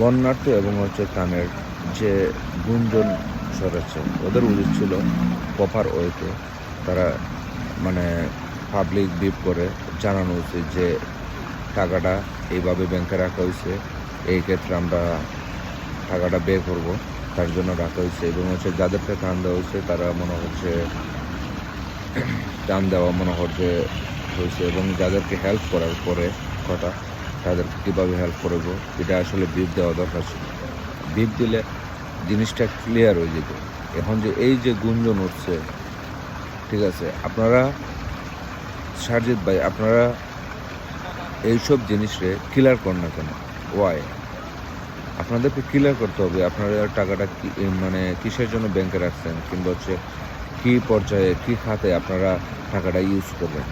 বন্যার্থ এবং হচ্ছে কানের যে গুঞ্জন সরাচ্ছে ওদের উচিত ছিল প্রপার ওয়েতে তারা মানে পাবলিক বিপ করে জানানো উচিত যে টাকাটা এইভাবে ব্যাংকে রাখা হয়েছে, এই ক্ষেত্রে আমরা টাকাটা বের করব, তার জন্য রাখা হয়েছে এবং হচ্ছে যাদেরকে টান দেওয়া হয়েছে তারা মনে হচ্ছে টান দেওয়া মনে হচ্ছে হয়েছে এবং যাদেরকে হেল্প করার পরে কথা তাদেরকে কীভাবে হেল্প করব, এটা আসলে বিপ দেওয়া দরকার ছিল। বিপ দিলে জিনিসটা ক্লিয়ার হয়ে যেত। এখন যে এই যে গুঞ্জন উঠছে, ঠিক আছে, আপনারা, সারজিৎ ভাই, আপনারা এইসব জিনিসে ক্লিয়ার করেন না কেন? ওয়াই আপনাদেরকে ক্লিয়ার করতে হবে, আপনারা টাকাটা কি মানে কিসের জন্য ব্যাংকে রাখছেন, কিংবা হচ্ছে কী পর্যায়ে, কী খাতে আপনারা টাকাটা ইউজ করবেন?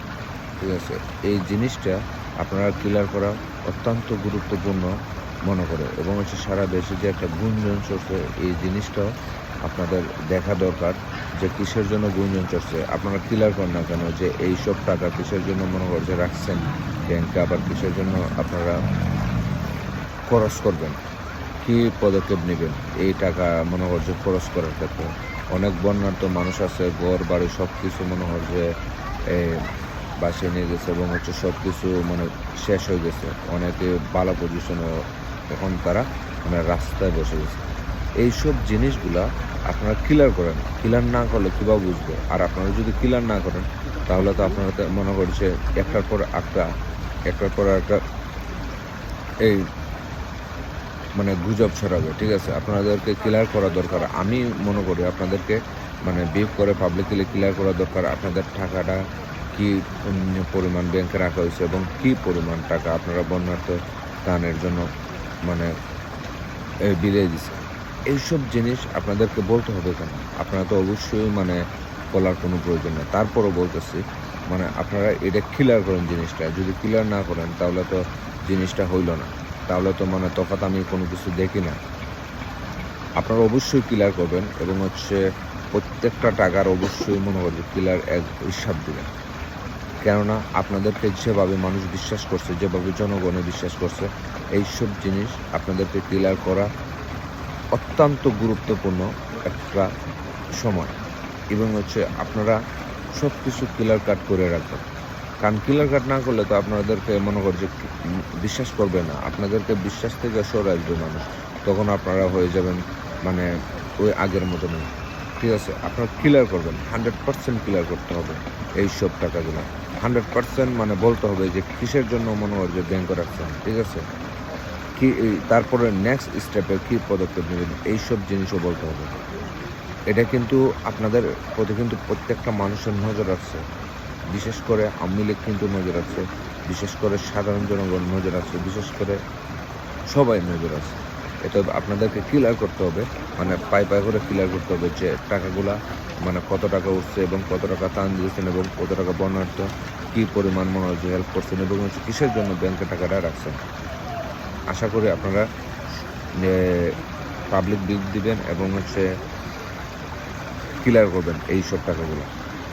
ঠিক আছে, এই জিনিসটা আপনারা ক্লিয়ার করা অত্যন্ত গুরুত্বপূর্ণ মনে করে। এবং হচ্ছে সারা দেশে যে একটা গুঞ্জন চলছে, এই জিনিসটাও আপনাদের দেখা দরকার যে কিসের জন্য গুঞ্জন চলছে। আপনারা ক্লিয়ার করেন না কেন যে এই সব টাকা কিসের জন্য মনে করে যে রাখছেন? ব্যাংকে আবার কিসের জন্য আপনারা খরচ করবেন? কি পদক্ষেপ নেবেন? এই টাকা মনে যে খরচ করার ক্ষেত্রে। অনেক বন্যার্থ মানুষ আছে, ঘর, বাড়ি সব কিছু মনে হয় যে বাসে নিয়ে গেছে এবং হচ্ছে সব কিছু মানে শেষ হয়ে গেছে। অনেকে ভালো পজিশনে এখন তারা মানে রাস্তায় বসে গেছে। এইসব জিনিসগুলা আপনারা ক্লিয়ার করেন। ক্লিয়ার না করলে কীভাবে বুঝবে? আর আপনারা যদি ক্লিয়ার না করেন, তাহলে তো আপনারা মনে করছে একটার পর একটা, একটার পর একটা এই মানে গুজব ছড়াবে, ঠিক আছে? আপনাদেরকে ক্লিয়ার করা দরকার। আমি মনে করি আপনাদেরকে মানে বিপ করে পাবলিকলি ক্লিয়ার করা দরকার। আপনাদের টাকাটা কি পরিমাণ ব্যাংকে রাখা হয়েছে এবং কি পরিমাণ টাকা আপনারা বন্যার্থ দানের জন্য মানে বিলিয়ে দিচ্ছে এইসব জিনিস আপনাদেরকে বলতে হবে কেন? আপনারা তো অবশ্যই মানে বলার কোনো প্রয়োজন নেই। তারপরও বলতেছি মানে আপনারা এটা ক্লিয়ার করেন জিনিসটা। যদি ক্লিয়ার না করেন, তাহলে তো জিনিসটা হইল না। তাহলে তো মানে তফাৎ আমি কোনো কিছু দেখি না। আপনারা অবশ্যই ক্লিয়ার করবেন এবং হচ্ছে প্রত্যেকটা টাকার অবশ্যই মনে করবে ক্লিয়ার এক হিসাব দিবেন। কেননা আপনাদেরকে যেভাবে মানুষ বিশ্বাস করছে, যেভাবে জনগণে বিশ্বাস করছে, এইসব জিনিস আপনাদেরকে ক্লিয়ার করা অত্যন্ত গুরুত্বপূর্ণ একটা সময়। এবং হচ্ছে আপনারা সব কিছু ক্লিয়ার কাট করে রাখবেন। কারণ ক্লিয়ার কাট না করলে তো আপনাদেরকে মনে কর যে বিশ্বাস করবে না। আপনাদেরকে বিশ্বাস থেকে সরে আসবে মানুষ। তখন আপনারা হয়ে যাবেন মানে ওই আগের মতো নেই ঠিক আছে, আপনারা ক্লিয়ার করবেন হান্ড্রেড পার্সেন্ট ক্লিয়ার করতে হবে এই সব টাকাগুলো। হান্ড্রেড পার্সেন্ট মানে বলতে হবে যে কিসের জন্য মনে হয় যে ব্যাংকে রাখছেন, ঠিক আছে? কি এই তারপরে নেক্সট স্টেপে কী পদক্ষেপ নেবেন এইসব জিনিসও বলতে হবে। এটা কিন্তু আপনাদের প্রতি কিন্তু প্রত্যেকটা মানুষের নজর রাখছে বিশেষ করে আওয়ামী লীগ কিন্তু নজর রাখছে বিশেষ করে সাধারণ জনগণ নজর আছে, বিশেষ করে সবাই নজর আছে। এটা আপনাদেরকে ক্লিয়ার করতে হবে। মানে পাই পাই করে ক্লিয়ার করতে হবে যে টাকাগুলা মানে কত টাকা উঠছে এবং কত টাকা টান দিয়েছেন এবং কত টাকা বর্ণার্থ কী পরিমাণ মনে হচ্ছে হেল্প করছেন এবং হচ্ছে কিসের জন্য ব্যাংকে টাকাটা রাখছেন। আশা করি আপনারা পাবলিক বিল দিবেন এবং হচ্ছে ক্লিয়ার করবেন এই সব টাকাগুলো।